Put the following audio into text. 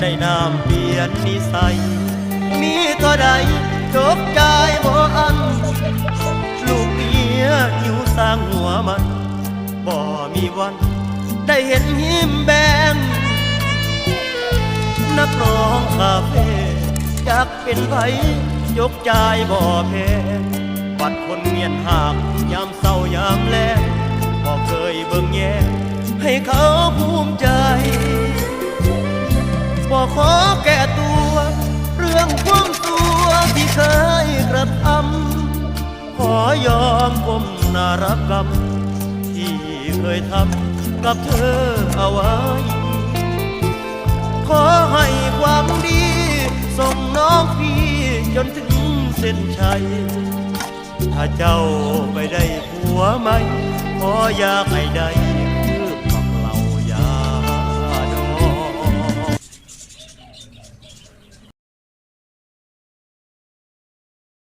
ได้น้ำเปลี่ยนนิสัย มีเท่าใดจบใจบ่อัน ลูกเมียหิวสร้างหัวมัน บ่มีวัน ได้เห็นหิมแบง นักร้องคาเฟ่อยากเป็นไผยกใจบ่แพ้ปัดคนเมียนหากยามเศร้ายามแลงบ่เคยเบิ่งแย่ให้เขาภูมิใจ ขอแก้ตัว เรื่องความตัวที่เคยกระทำขอยอมก้มหนารับกรรมที่เคยทำกับเธอเอาไว้ ขอให้ความดีส่งน้องพี่จนถึงเส้นชัย ถ้าเจ้าไปได้ผัวไหมขออยากให้ได้